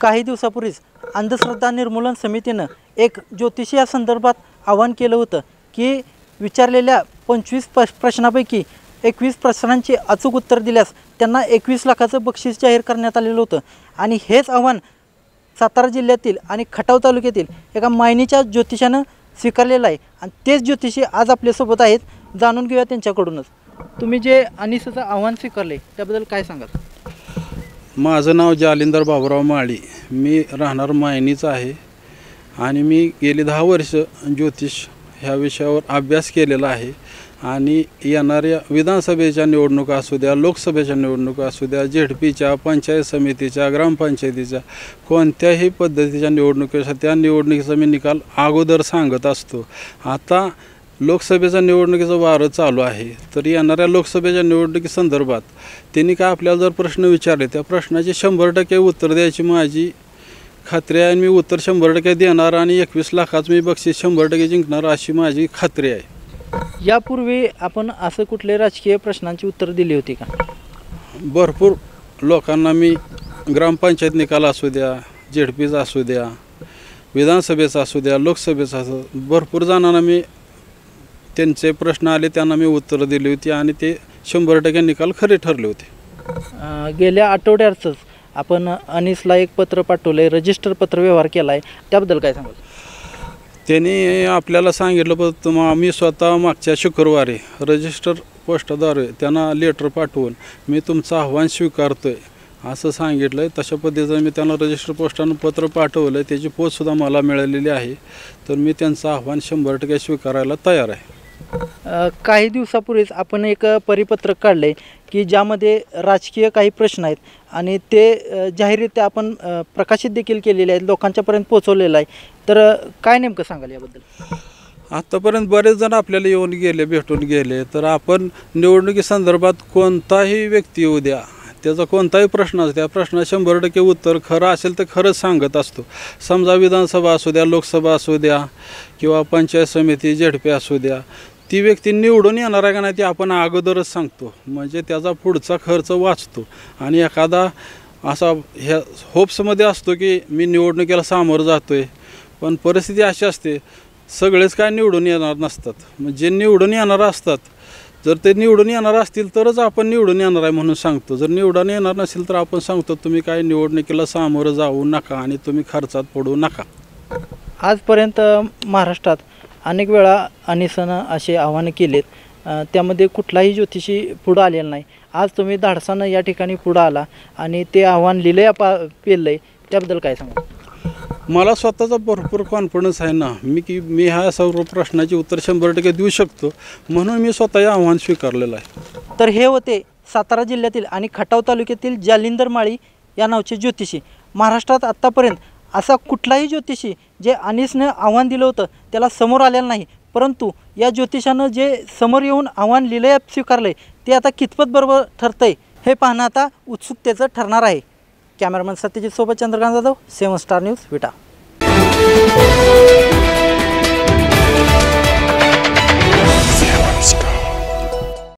काही दिवसापूर्वीच अंधश्रद्धा निर्मूलन समितीनं एक ज्योतिषी या संदर्भात आवाहन केलं होतं की विचारलेल्या पंचवीस प प्रश्नापैकी एकवीस प्रश्नांची अचूक उत्तर दिल्यास त्यांना एकवीस लाखाचं बक्षीस जाहीर करण्यात आलेलं होतं. आणि हेच आव्हान सातारा जिल्ह्यातील आणि खटाव तालुक्यातील एका मायनीच्या ज्योतिषानं स्वीकारलेलं आहे. आणि तेच ज्योतिषी आज आपल्यासोबत आहेत. जाणून घेऊया त्यांच्याकडूनच. तुम्ही जे अनिसचं आव्हान स्वीकारले त्याबद्दल काय सांगाल? माझं नाव जालिंदर बाबुराव माळी. मी राहणार मायनीचं आहे. आणि मी गेली दहा वर्ष ज्योतिष ह्या विषयावर अभ्यास केलेला आहे. आणि येणाऱ्या विधानसभेच्या निवडणुका असू द्या लोकसभेच्या निवडणुका असू द्या झेडपीच्या पंचायत समितीच्या ग्रामपंचायतीच्या कोणत्याही पद्धतीच्या निवडणुकीच्या त्या निवडणुकीचा मी निकाल अगोदर सांगत असतो. आता लोकसभेच्या निवडणुकीचं वारं चालू आहे तर येणाऱ्या लोकसभेच्या निवडणुकीसंदर्भात त्यांनी काय आपल्याला जर प्रश्न विचारले त्या प्रश्नाचे शंभर टक्के उत्तर द्यायची माझी खात्री आहे आणि मी उत्तर शंभर टक्के देणार आणि एकवीस लाखाचं मी बक्षीस शंभर टक्के जिंकणार अशी माझी खात्री आहे. यापूर्वी आपण असं कुठले राजकीय प्रश्नांची उत्तर दिली होती का? भरपूर लोकांना मी ग्रामपंचायत निकाल असू द्या झेडपीचा असू द्या विधानसभेचा असू द्या लोकसभेचा असू भरपूर जणांना मी त्यांचे प्रश्न आले त्यांना मी उत्तरं दिली होती आणि ते शंभर टक्के निकाल खरे ठरले होते. अं, गेल्या आठवड्यातच आपण अनिसला एक पत्र पाठवलं आहे रजिस्टर पत्र व्यवहार केला आहे त्याबद्दल काय सांगाल? त्यांनी आपल्याला सांगितलं पण मग मी स्वतः मागच्या शुक्रवारी रजिस्टर पोस्टाद्वारे त्यांना लेटर पाठवून मी तुमचं आव्हान स्वीकारतोय. असं सांगितलं आहे तशा पद्धतीचं मी त्यांना रजिस्टर पोस्टानं पत्र पाठवलं आहे त्याची पोचसुद्धा मला मिळालेली आहे. तर मी त्यांचं आव्हान शंभर टक्के स्वीकारायला तयार आहे. काही दिवसापूर्वीच आपण एक परिपत्रक काढले की ज्यामध्ये राजकीय काही प्रश्न आहेत आणि ते जाहीररित्या आपण प्रकाशित देखील केलेले आहेत लोकांच्यापर्यंत पोहोचवलेलं आहे. तर काय नेमकं सांगाल याबद्दल? आत्तापर्यंत बरेच जण आपल्याला येऊन गेले भेटून गेले. तर आपण निवडणुकीसंदर्भात कोणताही व्यक्ती येऊ द्या. त्याचा कोणताही प्रश्न असतो त्या प्रश्नात शंभर टक्के उत्तर खरं असेल तर खरंच सांगत असतो. समजा विधानसभा असू द्या लोकसभा असू द्या किंवा पंचायत समिती झेडपी असू द्या. ती व्यक्ती निवडून येणार आहे का नाही ते आपण अगोदरच सांगतो. म्हणजे त्याचा पुढचा खर्च वाचतो. आणि एखादा असा ह्या होप्समध्ये असतो की मी निवडणुकीला सामोरं जातो आहे पण परिस्थिती अशी असते सगळेच काय निवडून येणार नसतात. मग जे निवडून येणार असतात जर ते निवडून येणार असतील तरच आपण निवडून येणार आहे म्हणून सांगतो. जर निवडून येणार नसेल तर आपण सांगतो तुम्ही काय निवडणुकीला सामोरं जाऊ नका आणि तुम्ही खर्चात पडू नका. आजपर्यंत महाराष्ट्रात अनेक वेळा अनिसनं असे आव्हानं केलेत. त्यामध्ये कुठलाही ज्योतिषी पुढं आलेला नाही. आज तुम्ही धाडसानं या ठिकाणी पुढं आला आणि ते आव्हान लिहिलंय पा पेललं आहे त्याबद्दल काय सांगा मला स्वतःचा भरपूर कॉन्फिडन्स आहे ना. मी की मी ह्या सर्व प्रश्नाची उत्तर शंभर टक्के देऊ शकतो. म्हणून मी स्वतः हे आव्हान स्वीकारलेलं आहे. तर हे होते सातारा जिल्ह्यातील आणि खटाव तालुक्यातील जालिंदर माळी या नावचे ज्योतिषी. महाराष्ट्रात आत्तापर्यंत असा कुठलाही ज्योतिषी जे अनिसनं आव्हान दिलं होतं त्याला समोर आलेलं नाही. परंतु या ज्योतिषानं जे समोर येऊन आव्हान लिहिलं स्वीकारलं आहे ते आता कितपत बरोबर ठरतंय हे पाहणं आता उत्सुकतेचं ठरणार आहे. कॅमेरामॅन सत्यजित सोबत Chandrakant Jadhav seven star news Vita.